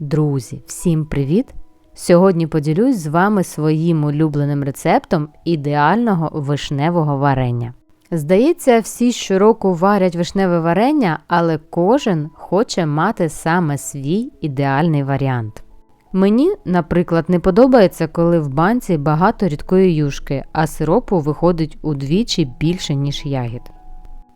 Друзі, всім привіт! Сьогодні поділюсь з вами своїм улюбленим рецептом ідеального вишневого варення. Здається, всі щороку варять вишневе варення, але кожен хоче мати саме свій ідеальний варіант. Мені, наприклад, не подобається, коли в банці багато рідкої юшки, а сиропу виходить удвічі більше, ніж ягід.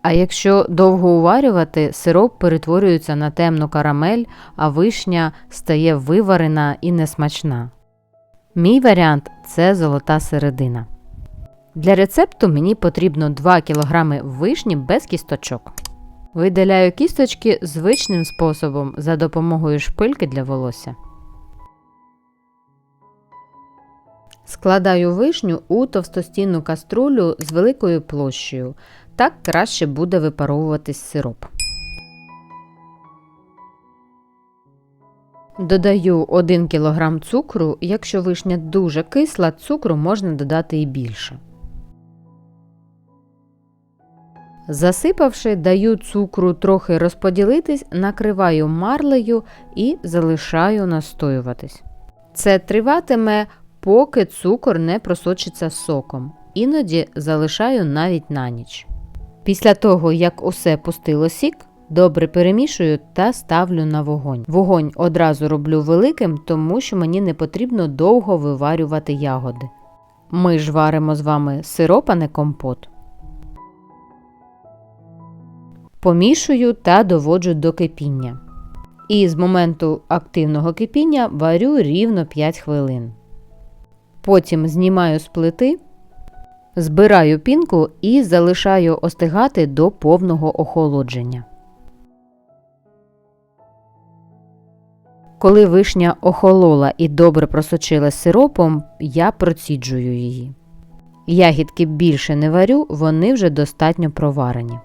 А якщо довго уварювати, сироп перетворюється на темну карамель, а вишня стає виварена і несмачна. Мій варіант це золота середина. Для рецепту мені потрібно 2 кг вишні без кісточок. Видаляю кісточки звичним способом за допомогою шпильки для волосся. Складаю вишню у товстостінну каструлю з великою площею. Так краще буде випаровуватись сироп. Додаю 1 кг цукру. Якщо вишня дуже кисла, цукру можна додати і більше. Засипавши, даю цукру трохи розподілитись, накриваю марлею і залишаю настоюватись. Це триватиме, поки цукор не просочиться соком. Іноді залишаю навіть на ніч. Після того, як усе пустило сік, добре перемішую та ставлю на вогонь. Вогонь одразу роблю великим, тому що мені не потрібно довго виварювати ягоди. Ми ж варимо з вами сироп, а не компот. Помішую та доводжу до кипіння. І з моменту активного кипіння варю рівно 5 хвилин. Потім знімаю з плити, збираю пінку і залишаю остигати до повного охолодження. Коли вишня охолола і добре просочилась сиропом, я проціджую її. Ягідки більше не варю, вони вже достатньо проварені.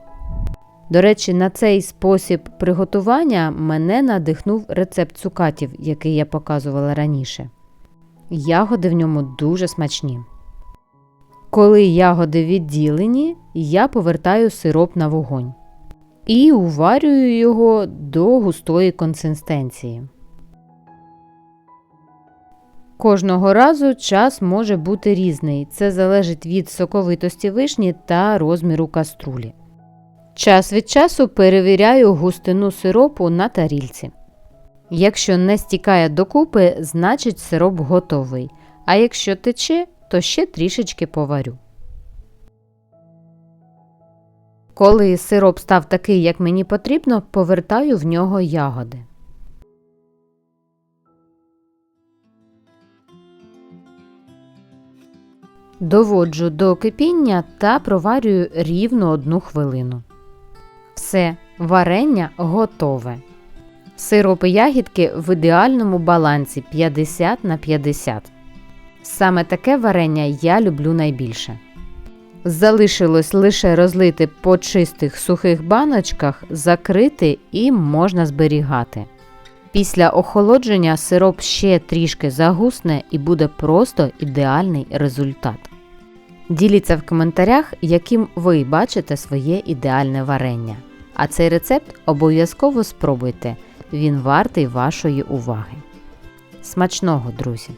До речі, на цей спосіб приготування мене надихнув рецепт цукатів, який я показувала раніше. Ягоди в ньому дуже смачні. Коли ягоди відділені, я повертаю сироп на вогонь і уварюю його до густої консистенції. Кожного разу час може бути різний. Це залежить від соковитості вишні та розміру каструлі. Час від часу перевіряю густину сиропу на тарільці. Якщо не стікає докупи, значить сироп готовий. А якщо тече, то ще трішечки поварю. Коли сироп став такий, як мені потрібно, повертаю в нього ягоди. Доводжу до кипіння та проварюю рівно одну хвилину. Все, варення готове. Сироп і ягідки в ідеальному балансі 50 на 50. Саме таке варення я люблю найбільше. Залишилось лише розлити по чистих сухих баночках, закрити і можна зберігати. Після охолодження сироп ще трішки загусне і буде просто ідеальний результат. Діліться в коментарях, яким ви бачите своє ідеальне варення. А цей рецепт обов'язково спробуйте, він вартий вашої уваги. Смачного, друзі!